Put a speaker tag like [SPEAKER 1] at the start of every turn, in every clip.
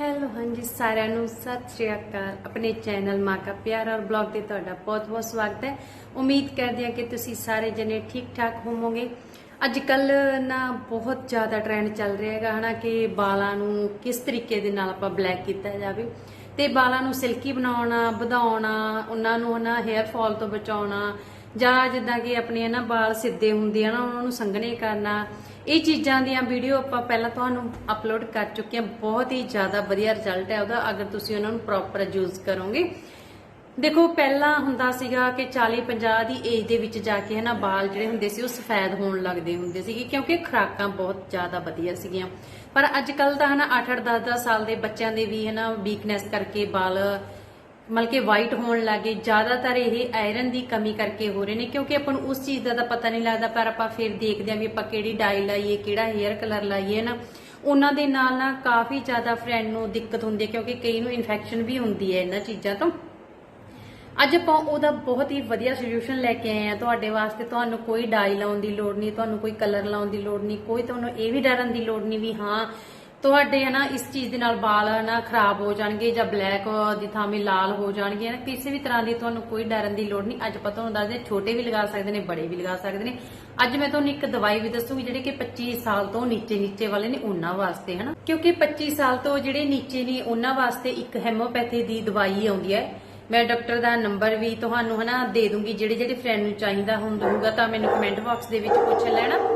[SPEAKER 1] Hello ਹਾਂਜੀ, ਸਾਰਿਆਂ ਨੂੰ ਸਤਿ ਸ਼੍ਰੀ ਅਕਾਲ। ਆਪਣੇ ਚੈਨਲ ਮਾਂ ਕਾ ਪਿਆਰ ਔਰ ਬਲੌਗ ਤੇ ਤੁਹਾਡਾ ਬਹੁਤ-ਬਹੁਤ ਸਵਾਗਤ ਹੈ। ਉਮੀਦ ਕਰਦੇ ਹਾਂ ਕਿ ਤੁਸੀਂ ਸਾਰੇ ਜਣੇ ਠੀਕ-ਠਾਕ ਹੋਵੋਗੇ। ਅੱਜ ਕੱਲ ਨਾ ਬਹੁਤ ਜ਼ਿਆਦਾ ਟ੍ਰੈਂਡ ਚੱਲ ਰਿਹਾ ਹੈਗਾ, ਹਨਾ, ਕਿ ਬਾਲਾਂ ਨੂੰ ਕਿਸ ਤਰੀਕੇ ਦੇ ਨਾਲ ਆਪਾਂ ਬਲੈਕ ਕੀਤਾ ਜਾਵੇ। ਤੇ ਬਾਲਾਂ ਨੂੰ ਸਿਲਕੀ ਬਣਾਉਣਾ, ਵਧਾਉਣਾ, ਉਹਨਾਂ ਨੂੰ ਹਨਾ ਹੇਅਰ ਫਾਲ ਤੋਂ ਬਚਾਉਣਾ ਜਾਂ ਜਿੱਦਾਂ ਕਿ ਆਪਣੇ ਨਾ ਵਾਲ ਸਿੱਧੇ ਹੁੰਦੇ ਆ ਨਾ, ਉਹਨਾਂ ਨੂੰ ਸੰਘਣੇ ਕਰਨਾ। ਇਹ ਚੀਜ਼ਾਂ ਦੀਆਂ ਵੀਡੀਓ ਆਪਾਂ ਪਹਿਲਾਂ ਤੁਹਾਨੂੰ ਅਪਲੋਡ ਕਰ ਚੁੱਕੇ ਹਾਂ ਬਹੁਤ ਹੀ ਜ਼ਿਆਦਾ ਵਧੀਆ ਰਿਜ਼ਲਟ ਹੈ ਉਹਦਾ, ਅਗਰ ਤੁਸੀਂ ਉਹਨਾਂ ਨੂੰ ਪ੍ਰੋਪਰ ਯੂਜ਼ ਕਰੋਗੇ। ਦੇਖੋ, ਪਹਿਲਾਂ ਹੁੰਦਾ ਸੀਗਾ ਕਿ 40 50 ਦੀ ਏਜ ਦੇ ਵਿੱਚ ਜਾ ਕੇ ਹਨਾ ਵਾਲ ਜਿਹੜੇ ਹੁੰਦੇ ਸੀ, ਉਹ ਸਫੈਦ ਹੋਣ ਲੱਗਦੇ ਹੁੰਦੇ ਸੀਗੇ, ਕਿਉਂਕਿ ਖੁਰਾਕਾਂ ਬਹੁਤ ਜ਼ਿਆਦਾ ਵਧੀਆ ਸੀਗੀਆਂ। ਪਰ ਅੱਜ ਕੱਲ ਤਾਂ ਹਨਾ 8 8 10 10 ਸਾਲ ਦੇ ਬੱਚਿਆਂ ਦੇ ਵੀ ਹਨਾ ਵੀਕਨੈਸ ਕਰਕੇ ਵਾਲ ਮਤਲਬ ਕਿ ਵਾਈਟ ਹੋਣ ਲੱਗੇ, ਜ਼ਿਆਦਾਤਰ ਇਹ ਆਇਰਨ ਦੀ ਕਮੀ ਕਰਕੇ ਹੋ ਰਹੇ ਨੇ, ਕਿਉਂਕਿ ਆਪਾਂ ਨੂੰ ਉਸ ਚੀਜ਼ ਦਾ ਤਾਂ ਪਤਾ ਨਹੀਂ ਲੱਗਦਾ, ਪਰ ਆਪਾਂ ਫਿਰ ਦੇਖਦੇ ਆਂ ਵੀ ਆਪਾਂ ਕਿਹੜੀ ਡਾਈ ਲਾਈਏ, ਕਿਹੜਾ ਹੇਅਰ ਕਲਰ ਲਾਈਏ ਨਾ ਉਹਨਾਂ ਦੇ ਨਾਲ ਨਾ ਕਾਫੀ ਜ਼ਿਆਦਾ ਫਰੈਂਡ ਨੂੰ ਦਿੱਕਤ ਹੁੰਦੀ ਹੈ, ਕਿਉਂਕਿ ਕਈ ਨੂੰ ਇਨਫੈਕਸ਼ਨ ਵੀ ਹੁੰਦੀ ਹੈ ਇਹਨਾਂ ਚੀਜ਼ਾਂ ਤੋਂ। ਅੱਜ ਆਪਾਂ ਉਹਦਾ ਬਹੁਤ ਹੀ ਵਧੀਆ ਸੋਲੂਸ਼ਨ ਲੈ ਕੇ ਆਏ ਆ ਤੁਹਾਡੇ ਵਾਸਤੇ ਤੁਹਾਨੂੰ ਕੋਈ ਡਾਈ ਲਾਉਣ ਦੀ ਲੋੜ ਨਹੀਂ, ਤੁਹਾਨੂੰ ਕੋਈ ਕਲਰ ਲਾਉਣ ਦੀ ਲੋੜ ਨਹੀਂ, ਕੋਈ ਤੁਹਾਨੂੰ ਇਹ ਵੀ ਡਰਨ ਦੀ ਲੋੜ ਨਹੀਂ ਵੀ ਹਾਂ ਤੁਹਾਡੇ ਹਨਾ, ਇਸ ਚੀਜ਼ ਦੇ ਨਾਲ ਵਾਲ ਹਨਾ ਖਰਾਬ ਹੋ ਜਾਣਗੇ ਜਾਂ ਬਲੈਕ ਦੀ ਥਾਂ 'ਤੇ ਲਾਲ ਹੋ ਜਾਣਗੇ ਨਾ ਕਿਸੇ ਵੀ ਤਰ੍ਹਾਂ ਦੀ ਤੁਹਾਨੂੰ ਕੋਈ ਡਰਨ ਦੀ ਲੋੜ ਨਹੀਂ। ਅੱਜ ਆਪਾਂ ਤੁਹਾਨੂੰ ਦੱਸਦੇ ਛੋਟੇ ਵੀ ਲਗਾ ਸਕਦੇ ਨੇ, ਬੜੇ ਵੀ ਲਗਾ ਸਕਦੇ ਨੇ। ਅੱਜ ਮੈਂ ਤੁਹਾਨੂੰ ਇੱਕ ਦਵਾਈ ਵੀ ਦੱਸੂਗੀ ਜਿਹੜੇ ਕਿ 25 ਸਾਲ ਤੋਂ ਨੀਚੇ ਨੀਚੇ ਵਾਲੇ ਨੇ ਉਹਨਾਂ ਵਾਸਤੇ ਹਨਾ। ਕਿਉਂਕਿ 25 ਸਾਲ ਤੋਂ ਜਿਹੜੇ ਨੀਚੇ ਨੇ, ਉਹਨਾਂ ਵਾਸਤੇ ਇੱਕ ਹੈਮੋਪੈਥੀ ਦੀ ਦਵਾਈ ਆਉਂਦੀ ਹੈ। ਮੈਂ ਡਾਕਟਰ ਦਾ ਨੰਬਰ ਵੀ ਤੁਹਾਨੂੰ ਹਨਾ ਦੇ ਦੂੰਗੀ ਜਿਹੜੇ ਜਿਹੜੇ ਫਰੈਂਡ ਨੂੰ ਚਾਹੀਦਾ ਹੁੰਦਾ ਤਾਂ ਮੈਨੂੰ ਕਮੈਂਟ ਬਾਕਸ ਦੇ ਵਿੱਚ ਪੁੱਛ ਲੈਣਾ।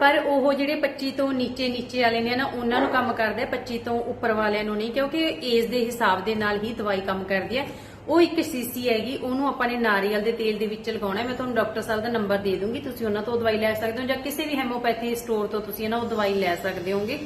[SPEAKER 1] ਪਰ ਉਹ ਜਿਹੜੇ 25 ਤੋਂ ਨੀਚੇ ਨੀਚੇ ਵਾਲੇ ਨੇ ਨਾ, ਉਹਨਾਂ ਨੂੰ ਕੰਮ ਕਰਦਾ 25 ਤੋਂ ਉੱਪਰ ਵਾਲਿਆਂ ਨੂੰ ਨਹੀਂ, ਕਿਉਂਕਿ ਏਜ ਦੇ ਹਿਸਾਬ ਦੇ ਨਾਲ ਹੀ ਦਵਾਈ ਕੰਮ ਕਰਦੀ ਹੈ ਉਹ ਇੱਕ ਸੀਸੀ ਹੈਗੀ, ਉਹਨੂੰ ਆਪਾਂ ਨੇ ਨਾਰੀਅਲ ਦੇ ਤੇਲ ਦੇ ਵਿੱਚ ਲਗਾਉਣਾ ਮੈਂ ਤੁਹਾਨੂੰ ਡਾਕਟਰ ਸਾਹਿਬ ਦਾ ਨੰਬਰ ਦੇ ਦੂੰਗੀ, ਤੁਸੀਂ ਉਹਨਾਂ ਤੋਂ ਦਵਾਈ ਲੈ ਸਕਦੇ ਹੋ, ਜਾਂ ਕਿਸੇ ਵੀ ਹੈਮੋਪੈਥੀ ਸਟੋਰ ਤੋਂ ਤੁਸੀਂ ਨਾ ਉਹ ਦਵਾਈ ਲੈ ਸਕਦੇ ਹੋਗੇ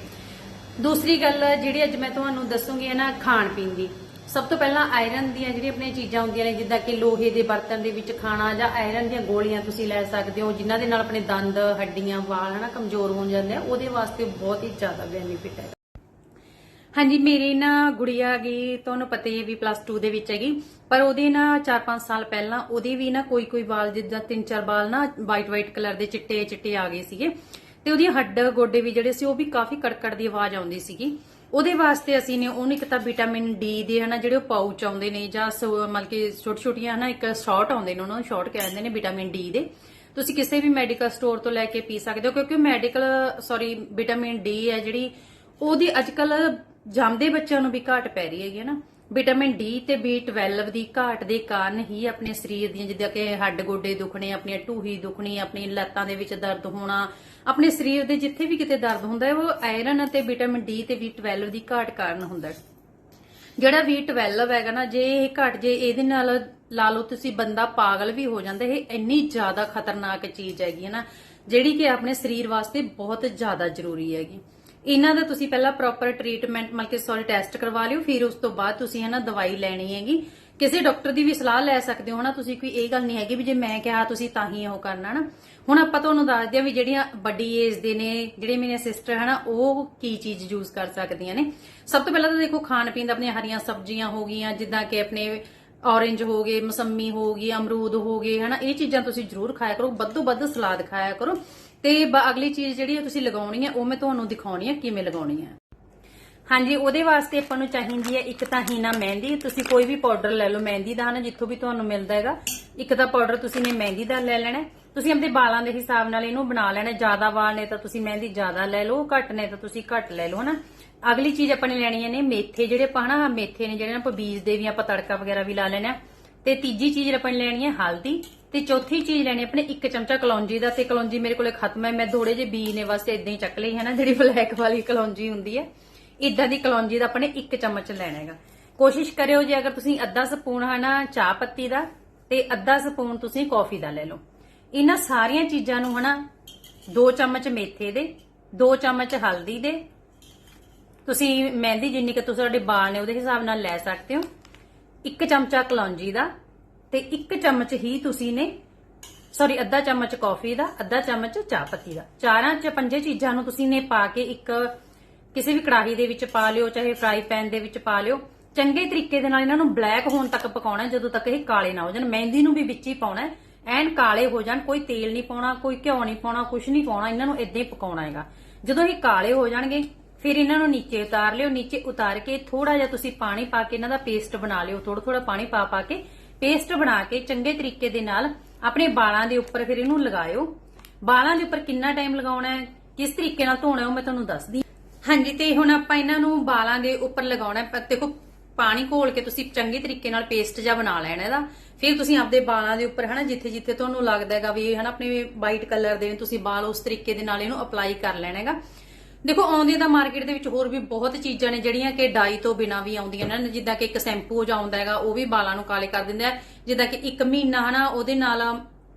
[SPEAKER 1] ਦੂਸਰੀ ਗੱਲ, ਜਿਹੜੀ ਅੱਜ ਮੈਂ ਤੁਹਾਨੂੰ ਦੱਸੂਗੀ ਹੈ ਨਾ ਖਾਣ ਪੀਣ ਦੀ। ਸਭ ਤੋਂ ਪਹਿਲਾਂ ਆਇਰਨ ਦੀਆਂ ਜਿਹੜੀਆਂ ਆਪਣੀਆਂ ਚੀਜ਼ਾਂ ਹੁੰਦੀਆਂ ਨੇ, ਜਿੱਦਾਂ ਕਿ ਲੋਹੇ ਦੇ ਬਰਤਨ ਦੇ ਵਿੱਚ ਖਾਣਾ ਜਾਂ ਆਇਰਨ ਦੀਆਂ ਗੋਲੀਆਂ ਤੁਸੀਂ ਲੈ ਸਕਦੇ ਹੋ, ਜਿਨ੍ਹਾਂ ਦੇ ਨਾਲ ਆਪਣੇ ਦੰਦ, ਹੱਡੀਆਂ, ਵਾਲ ਹਨਾ, ਕਮਜ਼ੋਰ ਹੋ ਜਾਂਦੇ ਆ, ਉਹਦੇ ਵਾਸਤੇ ਬਹੁਤ ਹੀ ਜ਼ਿਆਦਾ ਬੈਨੀਫਿਟ ਹੈ। ਹਾਂਜੀ, ਮੇਰੀ ਨਾ ਗੁੜੀਆ ਗਈ ਤੁਹਾਨੂੰ ਪਤਾ ਹੀ ਹੈ ਵੀ ਪਲੱਸ 2 ਦੇ ਵਿੱਚ ਹੈਗੀ, ਪਰ ਉਹਦੇ ਨਾ 4-5 ਸਾਲ ਪਹਿਲਾਂ ਉਹਦੇ ਵੀ ਨਾ ਕੋਈ ਕੋਈ ਵਾਲ ਜਿੱਦਾਂ ਤਿੰਨ ਚਾਰ ਵਾਲ ਨਾ ਵਾਈਟ ਵਾਈਟ ਕਲਰ ਦੇ ਚਿੱਟੇ ਚਿੱਟੇ ਆ ਗਏ ਸੀਗੇ, ਤੇ ਉਹਦੀ ਹੱਡ ਗੋਡੇ ਵੀ ਜਿਹੜੇ ਸੀ, ਉਹ ਵੀ ਕਾਫੀ ਕੜਕੜ ਦੀ ਆਵਾਜ਼ ਆਉਂਦੀ ਸੀਗੀ। ਉਹਦੇ ਵਾਸਤੇ ਅਸੀਂ ਨੇ ਉਹਨੂੰ ਇੱਕ ਤਾਂ ਵਿਟਾਮਿਨ ਡੀ ਦੇ ਹਨਾ ਜਿਹੜੇ ਪਾਊਚ ਆਉਂਦੇ ਨੇ ਜਾਂ ਮਤਲਬ ਕਿ ਛੋਟੀ ਛੋਟੀਆਂ ਹਨਾ ਇੱਕ ਸ਼ਾਰਟ ਆਉਂਦੇ ਨੇ ਉਹਨਾਂ ਨੂੰ ਸ਼ਾਰਟ ਕਹਿੰਦੇ ਨੇ ਵਿਟਾਮਿਨ ਡੀ ਦੇ। ਤੁਸੀਂ ਕਿਸੇ ਵੀ ਮੈਡੀਕਲ ਸਟੋਰ ਤੋਂ ਲੈ ਕੇ ਪੀ ਸਕਦੇ ਹੋ ਕਿਉਂਕਿ ਮੈਡੀਕਲ ਸੌਰੀ ਵਿਟਾਮਿਨ ਡੀ ਹੈ ਜਿਹੜੀ ਉਹਦੀ ਅੱਜਕੱਲ ਜੰਮਦੇ ਬੱਚਿਆਂ ਨੂੰ ਵੀ ਘਾਟ ਪੈ ਰਹੀ ਹੈਗੀ ਹੈ ਨਾ। ਵਿਟਾਮਿਨ ਡੀ ਤੇ B12 ਦੀ ਘਾਟ ਦੇ ਕਾਰਨ ਹੀ ਆਪਣੇ ਸਰੀਰ ਦੀਆਂ ਜਿੱਦਾਂ ਕਿ ਹੱਡ ਗੋਡੇ ਦੁਖਣੇ, ਆਪਣੀਆਂ ਢੂਹੀ ਦੁਖਣੀ, ਆਪਣੀ ਲੱਤਾਂ ਦੇ ਵਿੱਚ ਦਰਦ ਹੋਣਾ, ਆਪਣੇ ਸਰੀਰ ਦੇ ਜਿੱਥੇ ਵੀ ਕਿਤੇ ਦਰਦ ਹੁੰਦਾ ਹੈ, ਉਹ ਆਇਰਨ ਅਤੇ ਵਿਟਾਮਿਨ ਡੀ ਤੇ B12 ਦੀ ਘਾਟ ਕਾਰਨ ਹੁੰਦਾ ਹੈ। ਜਿਹੜਾ B12 ਹੈਗਾ ਨਾ, ਜੇ ਇਹ ਘਟ, ਜੇ ਇਹਦੇ ਨਾਲ ਲਾ ਲਓ ਤੁਸੀਂ ਬੰਦਾ ਪਾਗਲ ਵੀ ਹੋ ਜਾਂਦਾ, ਇਹ ਇੰਨੀ ਜ਼ਿਆਦਾ ਖਤਰਨਾਕ ਚੀਜ਼ ਹੈਗੀ ਹੈ ਨਾ, ਜਿਹੜੀ ਕਿ ਆਪਣੇ ਸਰੀਰ ਵਾਸਤੇ ਬਹੁਤ ਜ਼ਿਆਦਾ ਜ਼ਰੂਰੀ ਹੈਗੀ। ਇਹਨਾਂ ਦਾ ਤੁਸੀਂ ਪਹਿਲਾਂ ਪ੍ਰੋਪਰ ਟ੍ਰੀਟਮੈਂਟ ਮਤਲਬ ਕਿ ਸੌਰੀ ਟੈਸਟ ਕਰਵਾ ਲਿਓ, ਫਿਰ ਉਸ ਤੋਂ ਬਾਅਦ ਤੁਸੀਂ ਹਨਾ ਦਵਾਈ ਲੈਣੀ ਹੈਗੀ। ਕਿਸੇ ਡਾਕਟਰ ਦੀ ਵੀ ਸਲਾਹ ਲੈ ਸਕਦੇ ਹੋ ਨਾ, ਤੁਸੀਂ ਕੋਈ ਇਹ ਗੱਲ ਨਹੀਂ ਹੈਗੀ ਵੀ ਜੇ ਮੈਂ ਕਿਹਾ ਤੁਸੀਂ ਤਾਂ ਹੀ ਉਹ ਕਰਨਾ ਨਾ। ਹੁਣ ਆਪਾਂ ਤੁਹਾਨੂੰ ਦੱਸਦੇ ਆ ਵੀ ਜਿਹੜੀਆਂ ਵੱਡੀ ਏਜ ਦੇ ਨੇ, ਜਿਹੜੇ ਮੇਰੀਆਂ ਸਿਸਟਰ ਹਨਾ, ਉਹ ਕੀ ਚੀਜ਼ ਯੂਜ਼ ਕਰ ਸਕਦੀਆਂ ਨੇ। ਸਭ ਤੋਂ ਪਹਿਲਾਂ ਤਾਂ ਦੇਖੋ, ਖਾਣ ਪੀਣ ਦਾ ਆਪਣੀਆਂ ਹਰੀਆਂ ਸਬਜ਼ੀਆਂ ਹੋ ਗਈਆਂ, ਜਿੱਦਾਂ ਕਿ ਆਪਣੇ ਔਰੇਂਜ ਹੋ ਗਏ, ਮਸੰਮੀ ਹੋ ਗਈ, ਅਮਰੂਦ ਹੋ ਗਏ, ਹਨਾ, ਇਹ ਚੀਜ਼ਾਂ ਤੁਸੀਂ ਜ਼ਰੂਰ ਖਾਇਆ ਕਰੋ, ਵੱਧੋ ਵੱਧ ਸਲਾਦ ਖਾਇਆ ਕਰੋ। ਤੇ ਅਗਲੀ ਚੀਜ਼ ਜਿਹੜੀ ਹੈ ਤੁਸੀਂ ਲਗਾਉਣੀ ਹੈ, ਉਹ ਮੈਂ ਤੁਹਾਨੂੰ ਦਿਖਾਉਣੀ ਹੈ ਕਿਵੇਂ ਲਗਾਉਣੀ ਹੈ। ਹਾਂਜੀ, ਉਹਦੇ ਵਾਸਤੇ ਆਪਾਂ ਨੂੰ ਚਾਹੀਦੀ ਹੈ ਇੱਕ ਤਾਂ ਹੀਨਾ ਮਹਿੰਦੀ, ਤੁਸੀਂ ਕੋਈ ਵੀ ਪਾਊਡਰ ਲੈ ਲਓ, ਮਹਿੰਦੀ ਦਾ ਨਾ ਜਿੱਥੋਂ ਵੀ ਤੁਹਾਨੂੰ ਮਿਲਦਾ ਹੈਗਾ, ਇੱਕ ਤਾਂ ਪਾਊਡਰ ਤੁਸੀਂ ਨੇ ਮਹਿੰਦੀ ਦਾ ਲੈ ਲੈਣਾ ਤੁਸੀਂ ਆਪਣੇ ਵਾਲਾਂ ਦੇ ਹਿਸਾਬ ਨਾਲ ਇਹਨੂੰ ਬਣਾ ਲੈਣਾ ਜ਼ਿਆਦਾ ਵਾਲ ਨੇ ਤਾਂ ਤੁਸੀਂ ਮਹਿੰਦੀ ਜ਼ਿਆਦਾ ਲੈ ਲਓ, ਘੱਟ ਨੇ ਤਾਂ ਤੁਸੀਂ ਘੱਟ ਲੈ ਲਓ, ਹਨਾ। ਅਗਲੀ ਚੀਜ਼ ਆਪਾਂ ਨੇ ਲੈਣੀ ਨੇ ਮੇਥੇ, ਜਿਹੜੇ ਆਪਾਂ ਹਨਾ, ਮੇਥੇ ਨੇ ਜਿਹੜੇ ਆਪਾਂ ਬੀਜ ਦੇ ਵੀ ਆਪਾਂ ਤੜਕਾ ਵਗੈਰਾ ਵੀ ਲਾ ਲੈਣਾ ਤੇ ਤੀਜੀ ਚੀਜ਼ ਆਪਾਂ ਲੈਣੀ ਹੈ ਹਲਦੀ, ਤੇ ਚੌਥੀ ਚੀਜ਼ ਲੈਣੀ ਆਪਣੇ ਇੱਕ ਚਮਚਾ ਕਲੌਂਜੀ ਦਾ, ਤੇ ਕਲੌਂਜੀ ਮੇਰੇ ਕੋਲੇ ਖਤਮ ਹੈ, ਮੈਂ ਥੋੜੇ ਜਿਹੇ ਬੀ ਨੇ ਵਾਸਤੇ ਇਦਾਂ ਹੀ ਚੱਕ ਲਈ ਹੈ ਨਾ ਜਿਹੜੀ ਬਲੈਕ ਵਾਲੀ ਕਲੌਂਜੀ ਹੁੰਦੀ ਹੈ। ਇਦਾਂ ਦੀ ਕਲੌਂਜੀ ਦਾ ਆਪਣੇ ਇੱਕ ਚਮਚ ਲੈਣਾ ਹੈਗਾ। ਕੋਸ਼ਿਸ਼ ਕਰਿਓ ਜੇ ਅਗਰ ਤੁਸੀਂ ਅੱਧਾ ਸਪੂਨ ਹਨਾ ਚਾਹ ਪੱਤੀ ਦਾ, ਤੇ ਅੱਧਾ ਸਪੂਨ ਤੁਸੀਂ ਕੌਫੀ ਦਾ ਲੈ ਲਓ। ਇਹਨਾਂ ਸਾਰੀਆਂ ਚੀਜ਼ਾਂ ਨੂੰ ਹਨਾ 2 ਚਮਚ ਮੇਥੇ ਦੇ 2 ਚਮਚ ਹਲਦੀ ਦੇ, ਤੁਸੀਂ ਮਹਿੰਦੀ ਜਿੰਨੀ ਕਿ ਤੁਹਾਡੇ ਵਾਲ ਨੇ ਉਹਦੇ ਹਿਸਾਬ ਨਾਲ ਲੈ ਸਕਦੇ ਹੋ। ਇੱਕ ਚਮਚਾ ਕਲੌਂਜੀ ਦਾ ਤੇ ਇੱਕ ਚਮਚ ਹੀ ਤੁਸੀਂ ਨੇ ਸੌਰੀ ਅੱਧਾ ਚਮਚ ਕਾਫੀ ਦਾ, ਅੱਧਾ ਚਮਚ ਚਾਹ ਪੱਤੀ ਦਾ। ਚਾਰਾਂ ਚ ਪੰਜੇ ਚੀਜ਼ਾਂ ਨੂੰ ਤੁਸੀਂ ਨੇ ਪਾ ਕੇ ਇੱਕ ਕਿਸੇ ਵੀ ਕੜਾਹੀ ਦੇ ਵਿੱਚ ਪਾ ਲਿਓ, ਚਾਹੇ ਫਰਾਈ ਪੈਨ ਦੇ ਵਿੱਚ ਪਾ ਲਿਓ। ਚੰਗੇ ਤਰੀਕੇ ਦੇ ਨਾਲ ਇਹਨਾਂ ਨੂੰ ਬਲੈਕ ਹੋਣ ਤੱਕ ਪਕਾਉਣਾ, ਜਦੋਂ ਤੱਕ ਇਹ ਕਾਲੇ ਨਾ ਹੋ ਜਾਣ। ਮਹਿੰਦੀ ਨੂੰ ਵੀ ਵਿੱਚ ਹੀ ਪਾਉਣਾ ਐਨ ਕਾਲੇ ਹੋ ਜਾਣ, ਕੋਈ ਤੇਲ ਨਹੀਂ ਪਾਉਣਾ, ਕੋਈ ਘਿਓ ਨਹੀਂ ਪਾਉਣਾ ਕੁਝ ਨਹੀਂ ਪਾਉਣਾ, ਇਹਨਾਂ ਨੂੰ ਇਦਾਂ ਹੀ ਪਕਾਉਣਾ ਹੈਗਾ। ਜਦੋਂ ਇਹ ਕਾਲੇ ਹੋ ਜਾਣਗੇ ਫਿਰ ਇਹਨਾਂ ਨੂੰ ਨੀਚੇ ਉਤਾਰ ਲਿਓ, ਨੀਚੇ ਉਤਾਰ ਕੇ ਥੋੜਾ ਜਿਹਾ ਤੁਸੀਂ ਪਾਣੀ ਪਾ ਕੇ ਇਹਨਾਂ ਦਾ ਪੇਸਟ ਬਣਾ ਲਿਓ ਥੋੜਾ ਥੋੜਾ ਪਾਣੀ ਪਾ ਪਾ ਕੇ ਪੇਸਟ ਬਣਾ ਕੇ ਚੰਗੇ ਤਰੀਕੇ ਦੇ ਨਾਲ ਆਪਣੇ ਬਾਲਾਂ ਦੇ ਉੱਪਰ ਫਿਰ ਇਹਨੂੰ ਲਗਾਇਓ। ਬਾਲਾਂ ਦੇ ਉੱਪਰ ਕਿੰਨਾ ਟਾਈਮ ਲਗਾਉਣਾ ਹੈ? ਕਿਸ ਤਰੀਕੇ ਨਾਲ ਧੋਣਾ ਹੈ ਉਹ ਮੈਂ ਤੁਹਾਨੂੰ ਦੱਸਦੀ ਹਾਂਜੀ, ਤੇ ਹੁਣ ਆਪਾਂ ਇਹਨਾਂ ਨੂੰ ਬਾਲਾਂ ਦੇ ਉੱਪਰ ਲਗਾਉਣਾ ਹੈ। ਦੇਖੋ, ਪਾਣੀ ਘੋਲ ਕੇ ਤੁਸੀਂ ਚੰਗੇ ਤਰੀਕੇ ਨਾਲ ਪੇਸਟ ਜਿਹਾ ਬਣਾ ਲੈਣਾ ਇਹਦਾ। ਫਿਰ ਤੁਸੀਂ ਆਪਦੇ ਬਾਲਾਂ ਦੇ ਉੱਪਰ ਹਨਾ ਜਿੱਥੇ ਜਿੱਥੇ ਤੁਹਾਨੂੰ ਲੱਗਦਾ ਹੈਗਾ ਵੀ ਹਨਾ, ਆਪਣੇ ਵਾਈਟ ਕਲਰ ਦੇ ਤੁਸੀਂ ਬਾਲ ਉਸ ਤਰੀਕੇ ਦੇ ਨਾਲ ਇਹਨੂੰ ਅਪਲਾਈ ਕਰ ਲੈਣਾ ਹੈਗਾ। ਦੇਖੋ, ਆਉਂਦੇ ਤਾਂ ਮਾਰਕੀਟ ਦੇ ਵਿੱਚ ਹੋਰ ਵੀ ਬਹੁਤ ਚੀਜ਼ਾਂ ਨੇ ਜਿਹੜੀਆਂ ਕਿ ਡਾਈ ਤੋਂ ਬਿਨਾ ਵੀ ਆਉਂਦੀਆਂ ਨੇ। ਜਿੱਦਾਂ ਕਿ ਇੱਕ ਸ਼ੈਂਪੂ ਜਾਂ ਹੈਗਾ, ਉਹ ਵੀ ਵਾਲਾਂ ਨੂੰ ਕਾਲੇ ਕਰ ਦਿੰਦਾ ਹੈ। ਜਿੱਦਾਂ ਕਿ ਇੱਕ ਮਹੀਨਾ ਹਨਾ, ਉਹਦੇ ਨਾਲ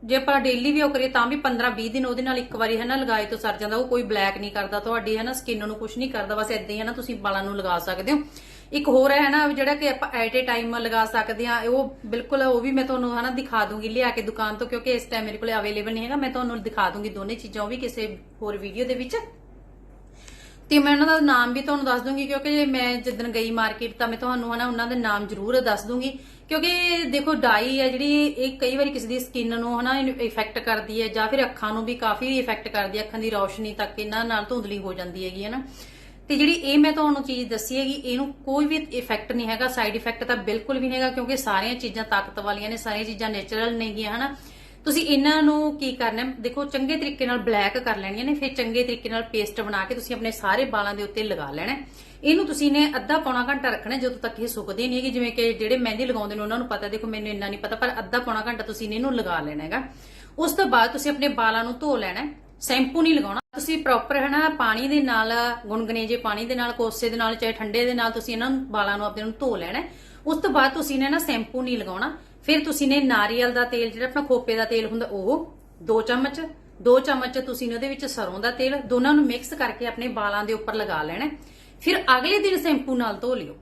[SPEAKER 1] ਜੇ ਆਪਾਂ ਡੇਲੀ ਵੀ ਉਹ ਕਰੀਏ, ਤਾਂ ਵੀ 15-20 ਦਿਨ ਉਹਦੇ ਨਾਲ ਇੱਕ ਵਾਰੀ ਹਨਾ ਲਗਾਏ ਤੋਂ ਸਰ ਜਾਂਦਾ। ਉਹ ਕੋਈ ਬਲੈਕ ਨਹੀਂ ਕਰਦਾ ਤੁਹਾਡੀ ਹਨਾ ਸਕਿਨ ਨੂੰ ਕੁਝ ਨਹੀਂ ਕਰਦਾ। ਬਸ ਇਦਾਂ ਹੀ ਹਨਾ, ਤੁਸੀਂ ਵਾਲਾਂ ਨੂੰ ਲਗਾ ਸਕਦੇ ਹੋ। ਇੱਕ ਹੋਰ ਹੈ ਨਾ ਜਿਹੜਾ ਕਿ ਆਪਾਂ ਐਟ ਏ ਟਾਈਮ ਲਗਾ ਸਕਦੇ ਆ ਉਹ ਬਿਲਕੁਲ ਉਹ ਵੀ ਮੈਂ ਤੁਹਾਨੂੰ ਹਨਾ ਦਿਖਾ ਦੂੰਗੀ ਲਿਆ ਕੇ ਦੁਕਾਨ ਤੋਂ, ਕਿਉਂਕਿ ਇਸ ਟਾਈਮ ਮੇਰੇ ਕੋਲ ਅਵੇਲੇਬਲ ਨਹੀਂ ਹੈਗਾ। ਮੈਂ ਤੁਹਾਨੂੰ ਦਿਖਾ ਦੂੰਗੀ ਦੋਨੇ ਚੀਜ਼ਾਂ, ਉਹ ਵੀ ਕਿਸੇ ਹੋਰ ਵੀਡੀਓ ਦੇ ਵਿੱਚ। ਤੇ ਮੈਂ ਉਹਨਾਂ ਦਾ ਨਾਮ ਵੀ ਤੁਹਾਨੂੰ ਦੱਸ ਦੂੰਗੀ, ਕਿਉਂਕਿ ਮੈਂ ਜਿੱਦਣ ਗਈ ਮਾਰਕੀਟ ਤਾਂ ਮੈਂ ਤੁਹਾਨੂੰ ਹਨਾ ਉਹਨਾਂ ਦੇ ਨਾਮ ਜ਼ਰੂਰ ਦੱਸ ਦੂੰਗੀ। ਕਿਉਂਕਿ ਦੇਖੋ, ਡਾਈ ਹੈ ਜਿਹੜੀ, ਇਹ ਕਈ ਵਾਰੀ ਕਿਸੇ ਦੀ ਸਕਿਨ ਨੂੰ ਹਨਾ ਇਫੈਕਟ ਕਰਦੀ ਹੈ ਜਾਂ ਫਿਰ ਅੱਖਾਂ ਨੂੰ ਵੀ ਕਾਫੀ ਇਫੈਕਟ ਕਰਦੀ ਹੈ, ਅੱਖਾਂ ਦੀ ਰੌਸ਼ਨੀ ਤੱਕ ਇਹਨਾਂ ਨਾਲ ਧੁੰਦਲੀ ਹੋ ਜਾਂਦੀ ਹੈਗੀ ਹਨਾ ਤੇ ਜਿਹੜੀ ਇਹ ਮੈਂ ਤੁਹਾਨੂੰ ਚੀਜ਼ ਦੱਸੀ ਹੈਗੀ, ਇਹਨੂੰ ਕੋਈ ਵੀ ਇਫੈਕਟ ਨਹੀਂ ਹੈਗਾ ਸਾਈਡ ਇਫੈਕਟ ਤਾਂ ਬਿਲਕੁਲ ਵੀ ਨਹੀਂ ਹੈਗਾ, ਕਿਉਂਕਿ ਸਾਰੀਆਂ ਚੀਜ਼ਾਂ ਤਾਕਤ ਵਾਲੀਆਂ ਨੇ, ਸਾਰੀਆਂ ਚੀਜ਼ਾਂ ਨੇਚਰਲ ਨੇਗੀਆਂ ਹਨਾ। ਤੁਸੀਂ ਇਹਨਾਂ ਨੂੰ ਕੀ ਕਰਨਾ ਦੇਖੋ, ਚੰਗੇ ਤਰੀਕੇ ਨਾਲ ਬਲੈਕ ਕਰ ਲੈਣੀਆਂ ਨੇ, ਫਿਰ ਚੰਗੇ ਤਰੀਕੇ ਨਾਲ ਪੇਸਟ ਬਣਾ ਕੇ ਤੁਸੀਂ ਆਪਣੇ ਸਾਰੇ ਵਾਲਾਂ ਦੇ ਉੱਤੇ ਲਗਾ ਲੈਣਾ ਇਹਨੂੰ ਤੁਸੀਂ ਨੇ ਅੱਧਾ ਪੌਣਾ ਘੰਟਾ ਰੱਖਣਾ ਜਦੋਂ ਤੱਕ ਇਹ ਸੁੱਕਦੇ ਨਹੀਂ ਹੈਗੇ। ਜਿਵੇਂ ਕਿ ਜਿਹੜੇ ਮਹਿੰਦੀ ਲਗਾਉਂਦੇ ਨੇ, ਉਹਨਾਂ ਨੂੰ ਪਤਾ ਦੇਖੋ, ਮੈਨੂੰ ਇੰਨਾ ਨਹੀਂ ਪਤਾ, ਪਰ ਅੱਧਾ ਪੌਣਾ ਘੰਟਾ ਤੁਸੀਂ ਇਹਨੂੰ ਲਗਾ ਲੈਣਾ ਹੈਗਾ। ਉਸ ਤੋਂ ਬਾਅਦ ਤੁਸੀਂ ਆਪਣੇ ਵਾਲਾਂ ਨੂੰ ਧੋ ਲੈਣਾ ਸ਼ੈਂਪੂ ਨਹੀਂ ਲਗਾਉਣਾ। ਤੁਸੀਂ ਪ੍ਰੋਪਰ ਹਨਾ, ਪਾਣੀ ਦੇ ਨਾਲ ਗੁੰਗਨੇ ਜੇ ਪਾਣੀ ਦੇ ਨਾਲ, ਕੋਸੇ ਦੇ ਨਾਲ, ਚਾਹੇ ਠੰਡੇ ਦੇ ਨਾਲ ਤੁਸੀਂ ਇਹਨਾਂ ਨੂੰ ਵਾਲਾਂ ਨੂੰ ਆਪਣੇ ਨੂੰ ਧੋ ਲੈਣਾ ਉਸ ਤੋਂ ਬਾਅਦ ਤੁਸੀਂ ਨੇ ਨਾ ਸ਼ੈਂਪੂ ਨਹੀਂ ਲਗਾਉਣਾ। ਫਿਰ ਤੁਸੀਂ ਨੇ ਨਾਰੀਅਲ ਦਾ ਤੇਲ, ਜਿਹੜਾ ਆਪਣਾ ਖੋਪੇ ਦਾ ਤੇਲ ਹੁੰਦਾ, ਉਹ 2 ਚਮਚ 2 ਚਮਚ ਤੁਸੀਂ ਨੇ ਉਹਦੇ ਵਿੱਚ ਸਰੋਂ ਦਾ ਤੇਲ, ਦੋਨਾਂ ਨੂੰ ਮਿਕਸ ਕਰਕੇ ਆਪਣੇ ਵਾਲਾਂ ਦੇ ਉੱਪਰ ਲਗਾ ਲੈਣਾ ਫਿਰ ਅਗਲੇ ਦਿਨ ਸ਼ੈਂਪੂ ਨਾਲ ਧੋ ਲਿਓ।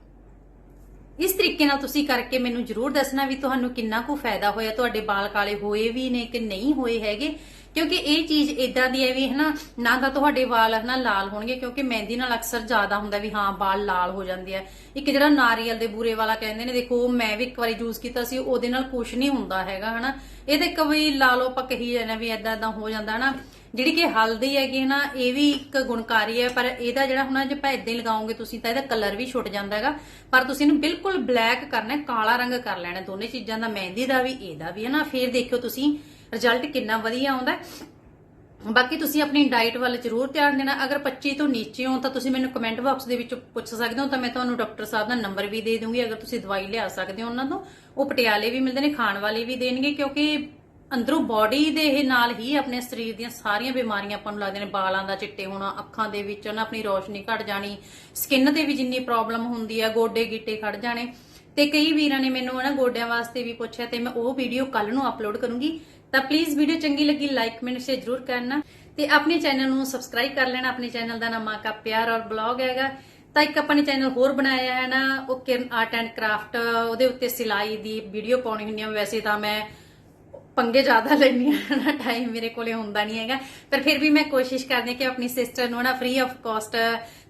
[SPEAKER 1] ਇਸ ਤਰੀਕੇ ਨਾਲ ਤੁਸੀਂ ਕਰਕੇ ਮੈਨੂੰ ਜਰੂਰ ਦੱਸਣਾ ਵੀ ਤੁਹਾਨੂੰ ਕਿੰਨਾ ਕੁ ਫਾਇਦਾ ਹੋਇਆ, ਤੁਹਾਡੇ ਵਾਲ ਕਾਲੇ ਹੋਏ ਵੀ ਨੇ ਕਿ ਨਹੀਂ ਹੋਏ ਹੈਗੇ। ਕਿਉਂਕਿ ਇਹ ਚੀਜ਼ ਇਦਾਂ ਦੀ ਹੈ ਵੀ ਹਨਾ, ਨਾ ਤਾਂ ਤੁਹਾਡੇ ਵਾਲ ਹਨਾ ਲਾਲ ਹੋਣਗੇ, ਕਿਉਂਕਿ ਮਹਿੰਦੀ ਨਾਲ ਅਕਸਰ ਜ਼ਿਆਦਾ ਹੁੰਦਾ ਵੀ ਹਾਂ, ਵਾਲ ਲਾਲ ਹੋ ਜਾਂਦੇ ਆ। ਇੱਕ ਜਿਹੜਾ ਨਾਰੀਅਲ ਦੇ ਬੂਰੇ ਵਾਲਾ ਕਹਿੰਦੇ ਨੇ, ਦੇਖੋ ਮੈਂ ਵੀ ਇੱਕ ਵਾਰੀ ਯੂਜ਼ ਕੀਤਾ ਸੀ, ਉਹਦੇ ਨਾਲ ਕੁਝ ਨਹੀਂ ਹੁੰਦਾ ਹੈਗਾ, ਹਨਾ। ਇਹ ਤੇ ਕਵੀ ਲਾ ਆਪਾਂ ਕਹੀ ਜਾਂਦੇ ਵੀ ਇਦਾਂ ਇਦਾਂ ਹੋ ਜਾਂਦਾ, ਹਨਾ। ਜਿਹੜੀ ਕਿ ਹਲਦੀ ਹੈਗੀ ਨਾ ਇਹ ਵੀ ਇੱਕ ਗੁਣਕਾਰੀ ਹੈ, ਪਰ ਇਹਦਾ ਜਿਹੜਾ ਹੁਣ ਜੇ ਆਪਾਂ ਇਦਾਂ ਹੀ ਲਗਾਓਗੇ ਤੁਸੀਂ, ਤਾਂ ਇਹਦਾ ਕਲਰ ਵੀ ਛੁੱਟ ਜਾਂਦਾ ਹੈਗਾ। ਪਰ ਤੁਸੀਂ ਇਹਨੂੰ ਬਿਲਕੁਲ ਬਲੈਕ ਕਰਨਾ ਕਾਲਾ ਰੰਗ ਕਰ ਲੈਣਾ ਦੋਨੇ ਚੀਜ਼ਾਂ ਦਾ, ਮਹਿੰਦੀ ਦਾ ਵੀ, ਇਹਦਾ ਵੀ ਹੈ ਨਾ ਫਿਰ ਦੇਖਿਓ ਤੁਸੀਂ ਰਿਜ਼ਲਟ ਕਿੰਨਾ ਵਧੀਆ ਆਉਂਦਾ ਬਾਕੀ ਤੁਸੀਂ ਆਪਣੀ ਡਾਈਟ ਵੱਲ ਜ਼ਰੂਰ ਧਿਆਨ ਦੇਣਾ। ਅਗਰ 25 ਤੋਂ ਨੀਚੇ ਹੋ ਤਾਂ ਤੁਸੀਂ ਮੈਨੂੰ ਕਮੈਂਟ ਬਾਕਸ ਦੇ ਵਿੱਚ ਪੁੱਛ ਸਕਦੇ ਹੋ ਤਾਂ ਮੈਂ ਤੁਹਾਨੂੰ ਡਾਕਟਰ ਸਾਹਿਬ ਦਾ ਨੰਬਰ ਵੀ ਦੇ ਦੂੰਗੀ। ਅਗਰ ਤੁਸੀਂ ਦਵਾਈ ਲਿਆ ਸਕਦੇ ਹੋ ਉਹਨਾਂ ਤੋਂ, ਉਹ ਪਟਿਆਲੇ ਵੀ ਮਿਲਦੇ ਨੇ, ਖਾਣ ਵਾਲੇ ਵੀ ਦੇਣਗੇ ਕਿਉਂਕਿ ਅੰਦਰੋਂ ਬਾਡੀ ਦੇ ਇਹ ਨਾਲ ਹੀ ਆਪਣੇ ਸਰੀਰ ਦੀਆਂ ਸਾਰੀਆਂ ਬਿਮਾਰੀਆਂ ਆਪਾਂ ਨੂੰ ਲੱਗਦੀਆਂ ਨੇ। ਬਾਲਾਂ ਦਾ ਚਿੱਟੇ ਹੋਣਾ, ਅੱਖਾਂ ਦੇ ਵਿੱਚ ਨਾ ਆਪਣੀ ਰੋਸ਼ਨੀ ਘਟ ਜਾਣੀ ਸਕਿਨ ਤੇ ਵੀ ਜਿੰਨੀ ਪ੍ਰੋਬਲਮ ਹੁੰਦੀ ਆ, ਗੋਡੇ ਗਿੱਟੇ ਖੜ ਜਾਣੇ। ਤੇ ਕਈ ਵੀਰਾਂ ਨੇ ਮੈਨੂੰ ਨਾ ਗੋਡਿਆਂ ਵਾਸਤੇ ਵੀ ਪੁੱਛਿਆ ਤੇ ਮੈਂ ਉਹ ਵੀਡੀਓ ਕੱਲ ਨੂੰ ਅਪਲੋਡ ਕਰੂੰਗੀ। ਤਾਂ ਪਲੀਜ਼ ਵੀਡੀਓ ਚੰਗੀ ਲੱਗੀ ਲਾਈਕ ਕਮੈਂਟ ਸ਼ੇਅਰ ਜ਼ਰੂਰ ਕਰਨਾ ਤੇ ਆਪਣੇ ਚੈਨਲ ਨੂੰ ਸਬਸਕ੍ਰਾਈਬ ਕਰ ਲੈਣਾ। ਆਪਣੇ ਚੈਨਲ ਦਾ ਨਾਮ ਆਕਾ ਪਿਆਰ ਔਰ ਬਲੌਗ ਹੈਗਾ। ਤਾਂ ਇੱਕ ਆਪਾਂ ਨੇ ਚੈਨਲ ਹੋਰ ਬਣਾਇਆ ਹੈ ਨਾ, ਉਹ ਕਿਰਨ ਆਰਟ ਐਂਡ ਕਰਾਫਟ ਉਹਦੇ ਉੱਤੇ ਸਿਲਾਈ ਦੀ ਵੀਡੀਓ ਪਾਉਣੀ ਹੁੰਦੀ ਆ। ਵੈਸੇ ਤਾਂ ਮੈਂ ਪੰਗੇ ਜ਼ਿਆਦਾ ਲੈਣੀ ਆ ਨਾ ਟਾਈਮ ਮੇਰੇ ਕੋਲੇ ਹੁੰਦਾ ਨਹੀਂ ਹੈਗਾ। ਪਰ ਫਿਰ ਵੀ ਮੈਂ ਕੋਸ਼ਿਸ਼ ਕਰਦੀ ਕਿ ਆਪਣੀ ਸਿਸਟਰ ਨੂੰ ਨਾ ਫ੍ਰੀ ਆਫ ਕਾਸਟ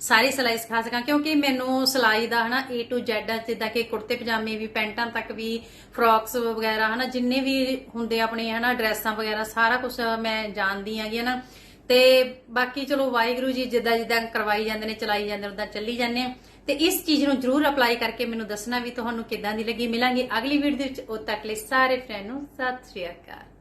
[SPEAKER 1] ਸਾਰੀ ਸਿਲਾਈ ਸਿਖਾ ਸਕਾਂ, ਕਿਉਂਕਿ ਮੈਨੂੰ ਸਿਲਾਈ ਦਾ, ਹਨਾ, A to Z, ਜਿੱਦਾਂ ਕਿ ਕੁੜਤੇ, ਪਜਾਮੇ ਵੀ, ਪੈਂਟਾਂ ਤੱਕ ਵੀ ਫਰੌਕਸ ਵਗੈਰਾ, ਹਨਾ, ਜਿੰਨੇ ਵੀ ਹੁੰਦੇ ਆਪਣੇ, ਹਨਾ, ਡਰੈਸਾਂ ਵਗੈਰਾ, ਸਾਰਾ ਕੁਝ ਮੈਂ ਜਾਣਦੀ ਹੈਗੀ, ਹਨਾ। ਤੇ ਬਾਕੀ ਚਲੋ ਵਾਹਿਗੁਰੂ ਜੀ ਜਿੱਦਾਂ ਜਿੱਦਾਂ ਕਰਵਾਈ ਜਾਂਦੇ ਨੇ, ਚਲਾਈ ਜਾਂਦੇ ਉਦਾਂ ਚੱਲੀ ਜਾਂਦੇ ਆ। ਤੇ ਇਸ ਚੀਜ਼ ਨੂੰ ਜਰੂਰ ਅਪਲਾਈ ਕਰਕੇ ਮੈਨੂੰ ਦੱਸਣਾ ਵੀ ਤੁਹਾਨੂੰ ਕਿੱਦਾਂ ਦੀ ਲੱਗੀ। ਮਿਲਾਂਗੇ ਅਗਲੀ ਵੀਡੀਓ ਵਿੱਚ। ਉਦ ਤੱਕ ਲਈ ਸਾਰੇ ਫਰੈਂਡ ਨੂੰ ਸਤਿ ਸ਼੍ਰੀ ਅਕਾਲ।